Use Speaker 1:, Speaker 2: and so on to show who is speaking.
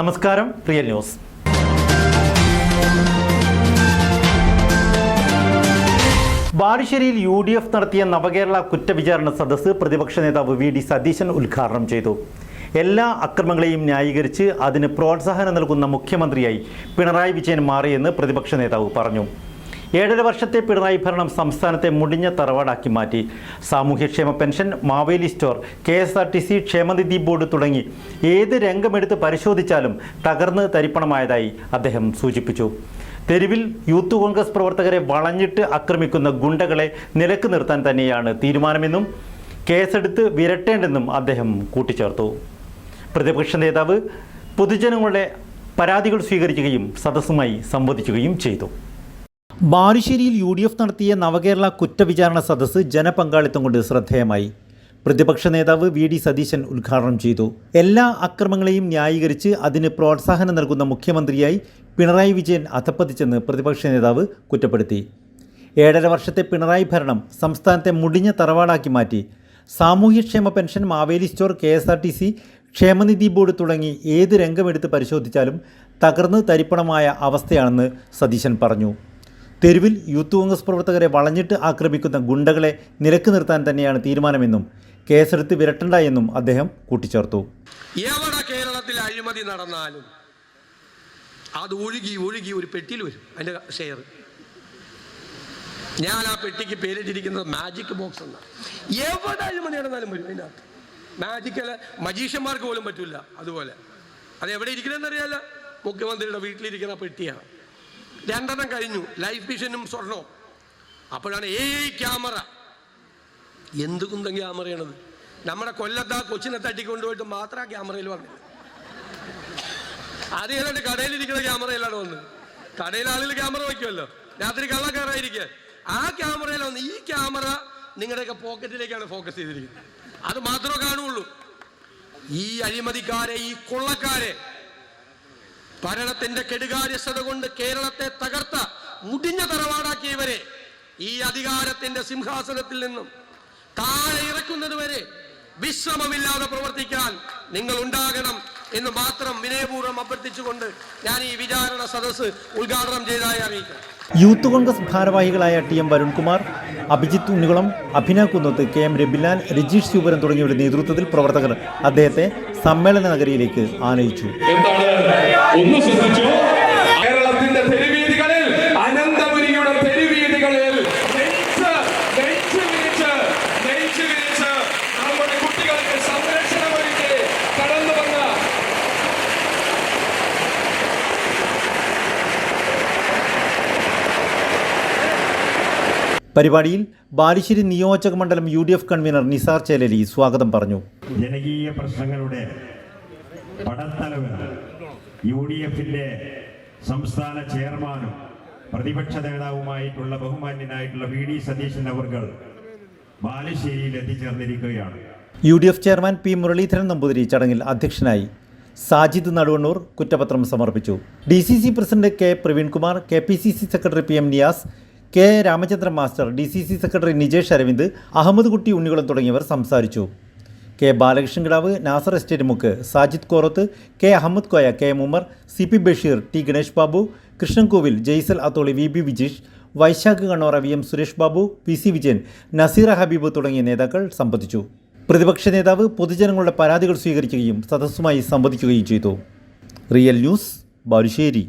Speaker 1: നമസ്കാരം പ്രിയ ന്യൂസ്. ബാലുശ്ശേരിയിൽ U D F നടത്തിയ നവകേരള കുറ്റവിചാരണ സദസ്സ് പ്രതിപക്ഷ നേതാവ് വി ഡി സതീശൻ ഉദ്ഘാടനം ചെയ്തു. എല്ലാ അക്രമങ്ങളെയും ന്യായീകരിച്ച് അതിന് പ്രോത്സാഹനം നൽകുന്ന മുഖ്യമന്ത്രിയായി പിണറായി വിജയൻ മാറിയെന്ന് പ്രതിപക്ഷ നേതാവ് പറഞ്ഞു. ഏഴര വർഷത്തെ പിണറായി ഭരണം സംസ്ഥാനത്തെ മുടിഞ്ഞ തറവാടാക്കി മാറ്റി. സാമൂഹ്യക്ഷേമ pension Maveli store K S R T C ക്ഷേമനിധി ബോർഡ് തുടങ്ങി ഏത് രംഗമെടുത്ത് പരിശോധിച്ചാലും തകർന്ന് തരിപ്പണമായതായി അദ്ദേഹം സൂചിപ്പിച്ചു. തെരുവിൽ യൂത്ത് കോൺഗ്രസ് പ്രവർത്തകരെ വളഞ്ഞിട്ട് ആക്രമിക്കുന്ന ഗുണ്ടകളെ നിലയ്ക്ക് നിർത്താൻ തന്നെയാണ് തീരുമാനമെന്നും കേസെടുത്ത് വിരട്ടേണ്ടെന്നും അദ്ദേഹം കൂട്ടിച്ചേർത്തു. പ്രതിപക്ഷ നേതാവ് പൊതുജനങ്ങളുടെ പരാതികൾ സ്വീകരിക്കുകയും സദസ്സുമായി സംവദിക്കുകയും ചെയ്തു. ബാലുശ്ശേരിയിൽ യു ഡി എഫ് നടത്തിയ നവകേരള കുറ്റവിചാരണ സദസ്സ് ജനപങ്കാളിത്തം കൊണ്ട് ശ്രദ്ധേയമായി. പ്രതിപക്ഷ നേതാവ് വി ഡി സതീശൻ ഉദ്ഘാടനം ചെയ്തു. എല്ലാ അക്രമങ്ങളെയും ന്യായീകരിച്ച് അതിന് പ്രോത്സാഹനം നൽകുന്ന മുഖ്യമന്ത്രിയായി പിണറായി വിജയൻ അധപ്പതിച്ചെന്ന് പ്രതിപക്ഷ നേതാവ് കുറ്റപ്പെടുത്തി. ഏഴര വർഷത്തെ പിണറായി ഭരണം സംസ്ഥാനത്തെ മുടിഞ്ഞ തറവാടാക്കി മാറ്റി. സാമൂഹ്യക്ഷേമ pension Maveli store K S R T C ക്ഷേമനിധി ബോർഡ് തുടങ്ങി ഏത് രംഗമെടുത്ത് പരിശോധിച്ചാലും തകർന്ന് തരിപ്പണമായ അവസ്ഥയാണെന്ന് സതീശൻ പറഞ്ഞു. തെരുവിൽ യൂത്ത് കോൺഗ്രസ് പ്രവർത്തകരെ വളഞ്ഞിട്ട് ആക്രമിക്കുന്ന ഗുണ്ടകളെ നിരക്ക് നിർത്താൻ തന്നെയാണ് തീരുമാനമെന്നും കേസെടുത്ത് വിരട്ടണ്ട എന്നും അദ്ദേഹം കൂട്ടിച്ചേർത്തു.
Speaker 2: എവിടെ കേരളത്തിൽ അഴിമതി നടന്നാലും അത് ഒഴുകി ഒഴുകി ഒരു പെട്ടിയിൽ വരും അതിന്റെ ഷെയർ. ഞാൻ ആ പെട്ടിക്ക് പേരിട്ടിരിക്കുന്നത് മാജിക് ബോക്സ് എന്നാണ് എവിടെ അഴിമതി നടന്നാലും വരും അതിനകത്ത്. മാജിക്കൽ മജീഷ്യന്മാർക്ക് പോലും പറ്റില്ല അതുപോലെ. അത് എവിടെ ഇരിക്കണമെന്നറിയാല്ല മുഖ്യമന്ത്രിയുടെ വീട്ടിലിരിക്കുന്ന പെട്ടിയാണ്. രണ്ടെണ്ണം കഴിഞ്ഞു. ലൈഫ് മിഷനും സ്വർണവും. അപ്പോഴാണ് ഏ ക്യാമറ. എന്ത് കുന്തം ക്യാമറയാണത്? നമ്മുടെ കൊല്ലത്ത് ആ കൊച്ചിനെ തട്ടിക്കൊണ്ടുപോയിട്ട് മാത്രം ആ ക്യാമറയിൽ വന്നത് അത് ഏതാണ്ട് കടയിലിരിക്കുന്ന ക്യാമറയിലാണ് വന്നത്. കടയിൽ ആളുകൾ ക്യാമറ വയ്ക്കുമല്ലോ. രാത്രി കള്ളക്കാരായിരിക്കുക ആ ക്യാമറയിൽ വന്ന് ഈ ക്യാമറ നിങ്ങളുടെയൊക്കെ പോക്കറ്റിലേക്കാണ് ഫോക്കസ് ചെയ്തിരിക്കുന്നത്. അത് മാത്രമേ കാണുള്ളൂ ഈ അഴിമതിക്കാരെ ഈ കൊള്ളക്കാരെ ഭരണത്തിന്റെ കെടുകാര്യസ്ഥത കൊണ്ട് കേരളത്തെ തകർത്ത മുടിഞ്ഞ തറവാടാക്കിയവരെ ഈ അധികാരത്തിന്റെ സിംഹാസനത്തിൽ നിന്നും താഴെ ഇറക്കുന്നത് വരെ വിശ്രമമില്ലാതെ പ്രവർത്തിക്കാൻ നിങ്ങൾ ഉണ്ടാകണം എന്ന് മാത്രം വിനയപൂർവം അഭ്യർത്ഥിച്ചുകൊണ്ട് ഞാൻ ഈ വിചാരണ സദസ്സ് ഉദ്ഘാടനം ചെയ്തതായി അറിയിക്കാം.
Speaker 1: യൂത്ത് കോൺഗ്രസ് ഭാരവാഹികളായ T M Varunkumar Abhijith Unnikulam Abhinav Kunnath K M Rabilal Rajeesh Sivapuram തുടങ്ങിയവരുടെ നേതൃത്വത്തിൽ പ്രവർത്തകർ അദ്ദേഹത്തെ സമ്മേളന നഗരിയിലേക്ക് ആനയിച്ചു. പരിപാടിയിൽ ബാലുശ്ശേരി നിയോജക മണ്ഡലം U D F convener Nisar Chelali സ്വാഗതം പറഞ്ഞു.
Speaker 3: ജനകീയ പ്രശ്നങ്ങളുടെ യു ഡി എഫിന്റെ സംസ്ഥാന ചെയർമാനും പ്രതിപക്ഷ നേതാവുമായിട്ടുള്ള ബഹുമാന്യനായിട്ടുള്ള വി ഡി സതീശൻ അവർകൾ ബാലുശ്ശേരിയിൽ എത്തിച്ചേർന്നിരിക്കുകയാണ്.
Speaker 1: U D F chairman P Muraleedharan Namboothiri ചടങ്ങിൽ അധ്യക്ഷനായി സാജിദ് നടുവണ്ണൂർ കുറ്റപത്രം സമർപ്പിച്ചു. D C C president K Praveenkumar K P C C secretary P M Niyas K. Ramachandran master D C C secretary Nijesh Aravind Ahammed Kutty Unnikulam തുടങ്ങിയവർ സംസാരിച്ചു. K. Balakrishnan Kidavu Nasar estate Mukku Sajid Korath K. Ahammed Koya K. M Umar C. P. Basheer T. Ganesh Babu Krishnankovil Jaysal Atholi V. B. Vijeesh Vaishakh Kannora V. M. Suresh Babu P C. Vijayan Naseera Habeeb തുടങ്ങിയ നേതാക്കൾ സംബന്ധിച്ചു. പ്രതിപക്ഷ നേതാവ് പൊതുജനങ്ങളുടെ പരാതികൾ സ്വീകരിക്കുകയും സദസ്സുമായി സംവദിക്കുകയും ചെയ്തു. Real news Balussery.